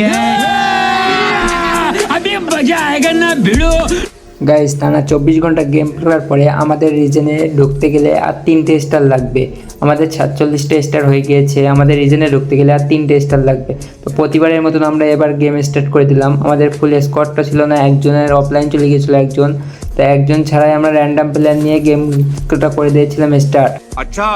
Yeah. मजा आएगा ना भिड़ो গাইস টানা চব্বিশ ঘন্টা গেম খেলার পরে আমাদের রিজনে ঢুকতে গেলে আর তিনটে স্টার লাগবে আমাদের সাতচল্লিশটা স্টার হয়ে গিয়েছে আমাদের রিজনে ঢুকতে গেলে আর তিনটে স্টার লাগবে তো প্রতিবারের মতন আমরা এবার গেম স্টার্ট করে দিলাম আমাদের ফুল স্কোয়াডটা ছিল না একজনের অফলাইন চলে গিয়েছিল একজন তো একজন ছাড়াই আমরা র্যান্ডাম প্লেয়ার নিয়ে গেমটা করে দিয়েছিলাম স্টার্ট अच्छा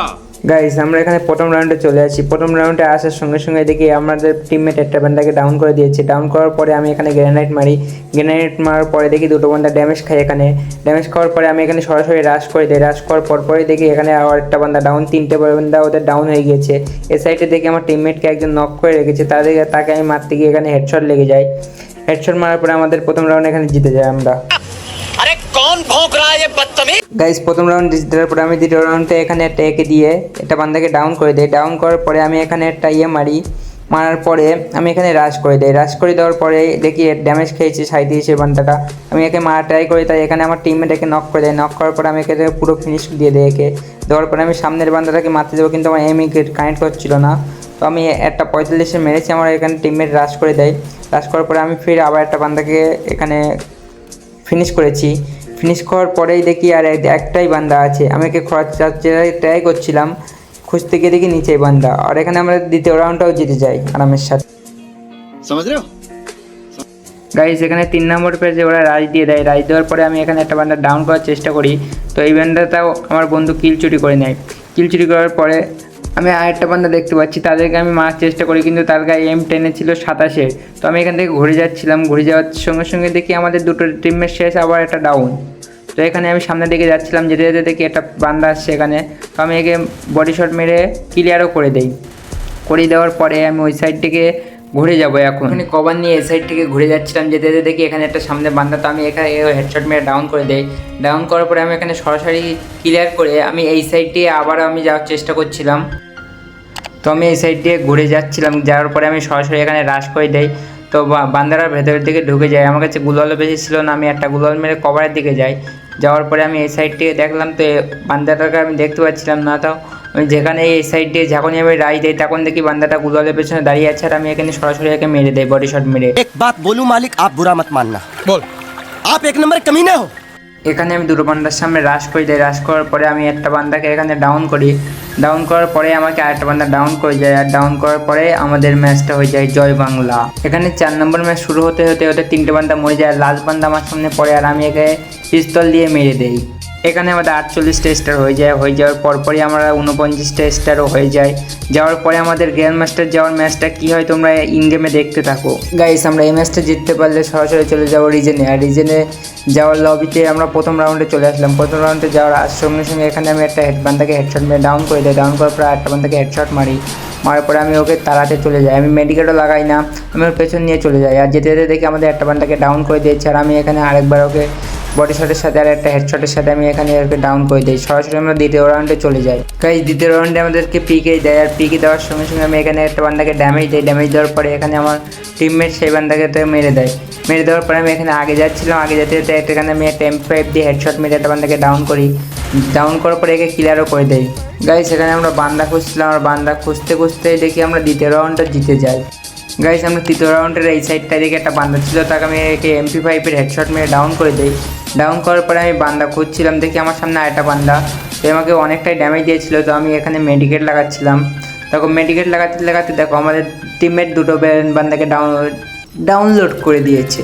গাইস আমরা এখানে প্রথম রাউন্ডে চলে আসি। প্রথম রাউন্ডে আসার সঙ্গে সঙ্গে দেখি আমাদের টিমমেট একটা বান্দাকে ডাউন করে দিয়েছে। ডাউন করার পরে আমি এখানে গ্রেনাইট মারি। গ্রেনাইট মারার পরে দেখি দুটো বান্দা ড্যামেজ খাই এখানে। ড্যামেজ খাওয়ার পরে আমি এখানে সরাসরি রাশ করে দিই। রাশ করার পর পরে দেখি এখানে আর একটা বান্দা ডাউন তিনটে বান্দা ওদের ডাউন হয়ে গিয়েছে। এ সাইডে দেখি আমার টিমমেটকে একজন নক করে রেখেছে। তাদের তাকে আমি মারতে গিয়ে এখানে হেডশট লেগে যায়। হেডশট মারার পরে আমাদের প্রথম রাউন্ড এখানে জিতে যায় আমরা। अरे कौन भौंक रहा है ये बदतमीज গাইস প্রথম রাউন্ড দেওয়ার পরে আমি দ্বিতীয় রাউন্ডে এখানে একটা একে দিয়ে একটা বান্দাকে ডাউন করে দিই ডাউন করার পরে আমি এখানে একটা ইয়ে মারি মারার পরে আমি এখানে রাশ করে দিই রাশ করে দেওয়ার পরে দেখি ড্যামেজ খেয়েছে সাঁইত্রিশে বান্দাটা আমি একে মারা ট্রাই করি তাই এখানে আমার টিমমেট একে নক করে দেয় নক করার পরে আমি একে পুরো ফিনিশ দিয়ে দিই একে দেওয়ার পরে আমি সামনের বান্দাটাকে মারতে দেবো কিন্তু আমার এমই কানেক্ট হচ্ছিল না তো আমি একটা পঁয়তাল্লিশে মেরেছি আমার এখানে টিমমেট রাশ করে দেয় রাশ করার পরে আমি ফির আবার একটা বান্দাকে এখানে ফিনিশ করেছি। ফিনিশ করার পরেই দেখি আর একটাই বান্দা আছে। আমি একে খরচা ট্রাই করছিলাম খুঁজতে গিয়ে দেখি নিচেই বান্দা। আর এখানে আমরা দ্বিতীয় রাউন্ডটাও জিতে যাই আরামের সাথে। গাইজ এখানে তিন নম্বর পেজে ওরা রাজ দিয়ে দেয়। রাজ দেওয়ার পরে আমি এখানে একটা বান্দা ডাউন করার চেষ্টা করি। তো এই বান্দাটাও আমার বন্ধু কিল চুরি করে নেয়। কিল চুরি করার পরে আমি আরেকটা বান্দা দেখতে পাচ্ছি, তাদেরকে আমি মারার চেষ্টা করি, কিন্তু তার গায়ে এম টেনে ছিল সাতাশে। তো আমি এখান থেকে ঘুরে যাচ্ছিলাম, ঘুরে যাওয়ার সঙ্গে সঙ্গে দেখি আমাদের দুটো টিমের শেষ আবার একটা ডাউন তো এখানে আমি সামনের দিকে যাচ্ছিলাম, যেতে যেতে দেখি একটা বান্দা আসছে এখানে। তো আমি একে বডি শট মেরে ক্লিয়ারও করে দেই। করে দেওয়ার পরে আমি ওই সাইড থেকে ঘুরে যাব এখন। এখানে কভার নিয়ে এই সাইড থেকে ঘুরে যাচ্ছিলাম, যেতে যেতে দেখি এখানে একটা সামনে বান্দা, তো আমি এখানে হেডশট মেরে ডাউন করে দেই। ডাউন করার পরে আমি এখানে সরাসরি ক্লিয়ার করে আমি এই সাইড দিয়ে আবার আমি যাওয়ার চেষ্টা করছিলাম। তো আমি এই সাইড দিয়ে ঘুরে যাচ্ছিলাম, যাওয়ার পরে আমি সরাসরি এখানে রাশ করে দেই। তো বান্দারা ভেতরের দিকে ঢুকে যায়। আমার কাছে গুলালও বেশি ছিল না, আমি একটা গুলাল মেরে কভারের দিকে যাই। যাওয়ার পরে আমি এই সাইড থেকে দেখলাম তো বান্দাটাকে আমি দেখতে পাচ্ছিলাম না তাও আমি যেখানে এই সাইড দিয়ে যখনই আমি রাই দেয় তখন দেখি বান্দাটা গুলালের পেছনে দাঁড়িয়ে আছে আর আমি এখানে সরাসরি একে মেরে দেয় বডি শট মেরে। এক বাত বলু মালিক আপ বুড়া মত মাননা। বল। আপ এক নম্বর কমিনা হো। এখানে আমি দুটো বান্দার সামনে রাশ করে, যাই রাশ করার পরে আমি একটা বান্দাকে এখানে ডাউন করি। ডাউন করার পরে আমাকে আরেকটা বান্দা ডাউন করে যায়, আর ডাউন করার পরে আমাদের ম্যাচটা হয়ে যায় জয় বাংলা। এখানে চার নম্বর ম্যাচ শুরু হতে হতে হতে তিনটে বান্দা মরে যায়, আর লাস্ট বান্দা আমার সামনে পড়ে, আর আমি একে পিস্তল দিয়ে মেরে দেই। এখানে আমাদের আটচল্লিশটা স্টার হয়ে যায়। হয়ে যাওয়ার পরপরই আমরা উনপঞ্চাশটা স্টারও হয়ে যায় যাওয়ার পরে আমাদের গ্র্যান্ড মাস্টার যাওয়ার ম্যাচটা কী হয় তোমরা ইন গেমে দেখতে থাকো। গাইস আমরা এই ম্যাচটা জিততে পারলে সরাসরি চলে যাব রিজেনে আর রিজেনে যাওয়ার লবিতে আমরা প্রথম রাউন্ডে চলে আসলাম। প্রথম রাউন্ডে যাওয়ার সঙ্গে সঙ্গে এখানে আমি একটা হেড বান্দাকে হেডশট মেরে ডাউন করে দিই। ডাউন করার পরে একটা বান্দাকে হেডশট মারি। মারার পরে আমি ওকে তাড়াতে চলে যাই। আমি মেডিকেটও লাগাই না। আমি ওর পেছন নিয়ে চলে যাই। আর যেতে যেতে দেখি আমাদের একটা বান্দাকে ডাউন করে দিয়েছে। আর আমি এখানে আরেকবার ওকে বডি শটের সাথে আর একটা হেডশটের সাথে আমি এখানে ওকে ডাউন করে দিই। সরাসরি আমরা দ্বিতীয় রাউন্ডে চলে যাই। গাইজ দ্বিতীয় রাউন্ডে আমাদেরকে পিকে দেয়। আর পিকে দেওয়ার সঙ্গে সঙ্গে আমি এখানে একটা বান্দাকে ড্যামেজ দিই। ড্যামেজ দেওয়ার পরে এখানে আমার টিমমেট সেই বান্দাকে তো মেরে দেয়। মেরে দেওয়ার পরে আমি এখানে আগে যাচ্ছিলাম। আগে যেতে যেতে এখানে আমি একটা এম ফাইভ দিয়ে হেডশট মেরে একটা বান্দাকে ডাউন করি। ডাউন করার পরে একে ক্লিয়ারও করে দেয় গাইজ সেখানে আমরা বান্দা খুঁজছিলাম। আর বান্দা খুঁজতে খুঁজতে দেখি আমরা দ্বিতীয় রাউন্ডটা জিতে যাই। গাইস আমরা তৃতীয় রাউন্ডের এই সাইডটা দিকে একটা বান্দা ছিল। তাকে আমি একে এমপি ফাইভের হেডশট মেরে ডাউন করে দিই। ডাউন করার পরে আমি বান্দা খুঁজছিলাম, দেখি আমার সামনে আরেকটা বান্দা। তো আমাকে অনেকটাই ড্যামেজ দিয়েছিলো, তো আমি এখানে মেডিকেট লাগাচ্ছিলাম। তখন মেডিকেট লাগাতে লাগাতে দেখো, আমাদের টিমমেট দুটো বান্দাকে ডাউনলোড ডাউনলোড করে দিয়েছে।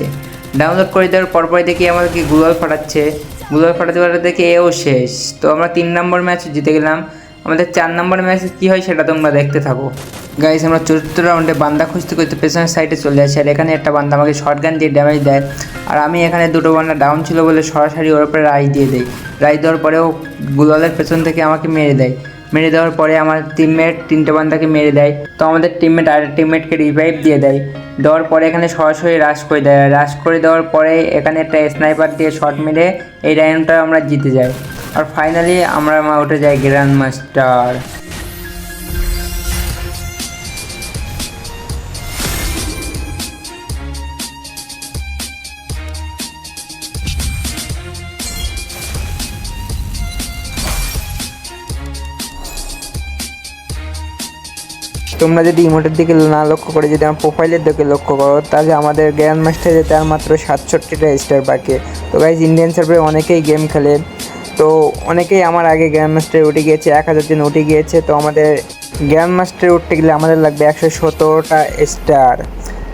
ডাউনলোড করে দেওয়ার পরপরই দেখি আমাদেরকে গুগল ফাটাচ্ছে গুগল ফাটাতে ফাটাতে দেখি এও শেষ। তো আমরা তিন নম্বর ম্যাচ জিতে গেলাম। আমাদের চার নম্বর ম্যাচে কী হয় সেটা তোমরা দেখতে থাকো। গাইস আমরা চতুর্থ রাউন্ডে বান্দা খুঁজতে খুঁজতে পেছনের সাইডে চলে আসি, আর এখানে একটা বান্দা আমাকে শর্ট গান দিয়ে ড্যামেজ দেয়। আর আমি এখানে দুটো বান্দা ডাউন ছিল বলে সরাসরি ওর উপরে রাই দিয়ে দেই। রাই দেওয়ার পরেও গুলালের পেছন থেকে আমাকে মেরে দেয়। মেরে দেওয়ার পরে আমার টিমমেট তিনটে বান্দাকে মেরে দেয়। তো আমাদের টিমমেট আর টিমমেটকে রিভাইভ দিয়ে দেয়। দেওয়ার পরে এখানে সরাসরি রাশ করে দেয়। রাশ করে দেওয়ার পরে এখানে একটা স্নাইপার দিয়ে শট মেরে এই রাউন্ডটা আমরা জিতে যাই। আর ফাইনালি আমরা মা উঠে যাই গ্র্যান্ড মাস্টার তোমরা যদি ইমোটের দিকে না লক্ষ্য করে যদি আমার প্রোফাইলের দিকে লক্ষ্য করো, তাহলে আমাদের গ্র্যান্ড মাস্টার যেতে আর মাত্র সাতষট্টিটা স্টার বাকি। তো গাইজ ইন্ডিয়ান সার্ভে অনেকেই গেম খেলে। তো অনেকেই আমার আগে গ্র্যান্ড মাস্টারে উঠে গিয়েছে, এক হাজার দিন উঠে গিয়েছে, তো আমাদের গ্র্যান্ড মাস্টারে উঠতে গেলে আমাদের লাগবে একশো সতেরোটা স্টার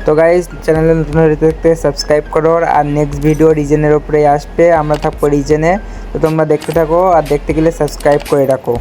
তো গাইজ চ্যানেলে নতুন হয়ে দেখতে সাবস্ক্রাইব করো আর নেক্সট ভিডিও রিজেনের ওপরে আসবে, আমরা থাকব রিজেনে তো তোমরা দেখতে থাকো আর দেখতে গেলে সাবস্ক্রাইব করে রাখো।